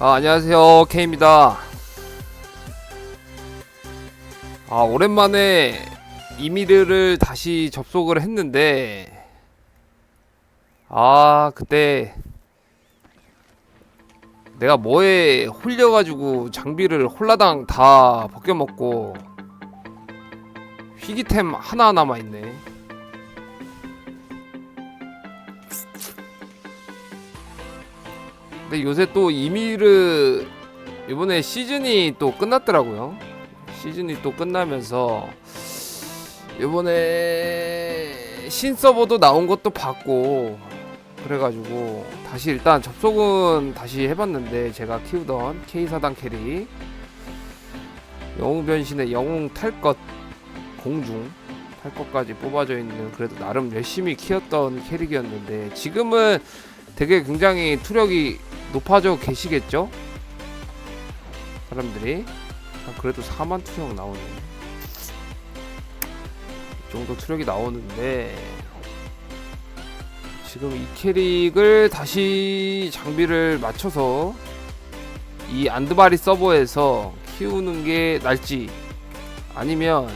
아, 안녕하세요. K입니다. 아, 오랜만에 이미르를 다시 접속을 했는데, 아, 그때 내가 뭐에 홀려가지고 장비를 홀라당 다 벗겨먹고, 희귀템 하나 남아있네. 근데 요새 또 이미르 이번에 시즌이 또 끝났더라고요. 시즌이 또 끝나면서 이번에 신 서버도 나온 것도 봤고 그래가지고 다시 일단 접속은 다시 해봤는데 제가 키우던 K사단 캐리 영웅 변신의 영웅 탈것 공중 탈 것까지 뽑아져 있는 그래도 나름 열심히 키웠던 캐릭이었는데 지금은 되게 굉장히 투력이 높아져 계시겠죠? 사람들이 아, 그래도 4만 투력 나오네 이 정도 투력이 나오는데 지금 이 캐릭을 다시 장비를 맞춰서 이 안드바리 서버에서 키우는 게 날지 아니면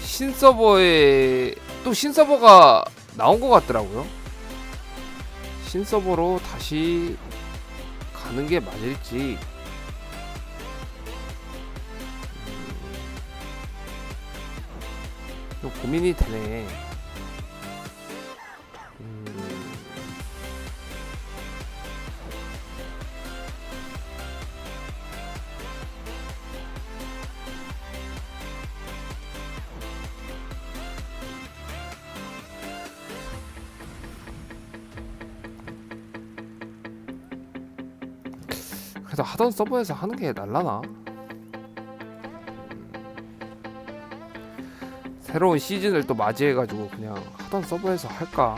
신서버에 또 신서버가 나온 것 같더라고요. 신서버로 다시 가는 게 맞을지 음, 좀 고민이 되네. 그래도 하던 서버에서 하는 게 날라나? 새로운 시즌을 또 맞이해가지고 그냥 하던 서버에서 할까?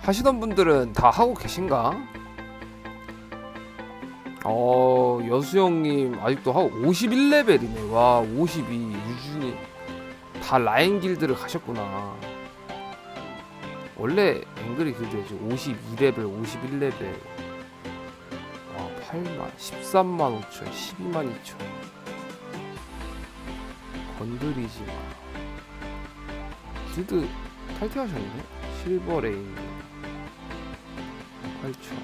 하시던 분들은 다 하고 계신가? 어 여수 형님 아직도 하고 51레벨이네 와 52 유준이 다 라인 길드를 가셨구나 원래 앵그리 길드였지 52레벨 51레벨. 와 8만 13만 5천 12만 2천. 건드리지 마. 길드 탈퇴하셨네? 실버 레인 8천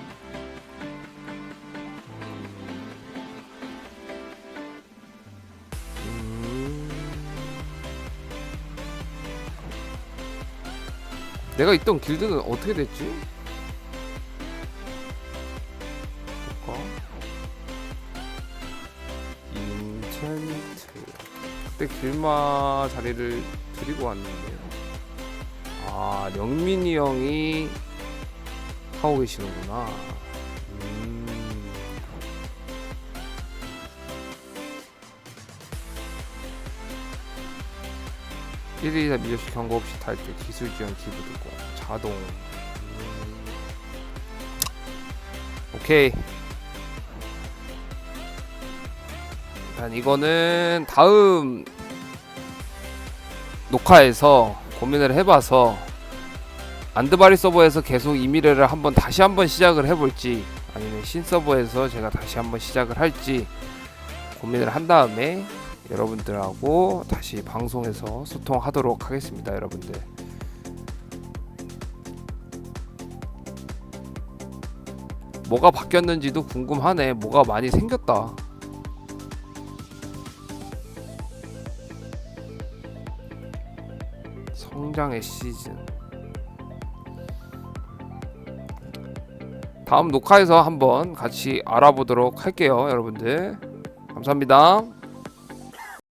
내가 있던 길드는 어떻게 됐지? 볼까? 인챈트 그때 길마 자리를 드리고 왔는데요 아 영민이 형이 하고 계시는구나 1일 2밀려시 경고 없이 탈 때 기술 지원 기부 두고 자동 음. 오케이 일단 이거는 다음 녹화에서 고민을 해봐서 안드바리 서버에서 계속 이미래를 한번 다시 한번 시작을 해볼지 아니면 신 서버에서 제가 다시 한번 시작을 할지 고민을 한 다음에 여러분들하고 다시 방송에서 소통하도록 하겠습니다, 여러분들. 뭐가 바뀌었는지도 궁금하네. 뭐가 많이 생겼다. 성장의 시즌. 다음 녹화에서 한번 같이 알아보도록 할게요, 여러분들. 감사합니다.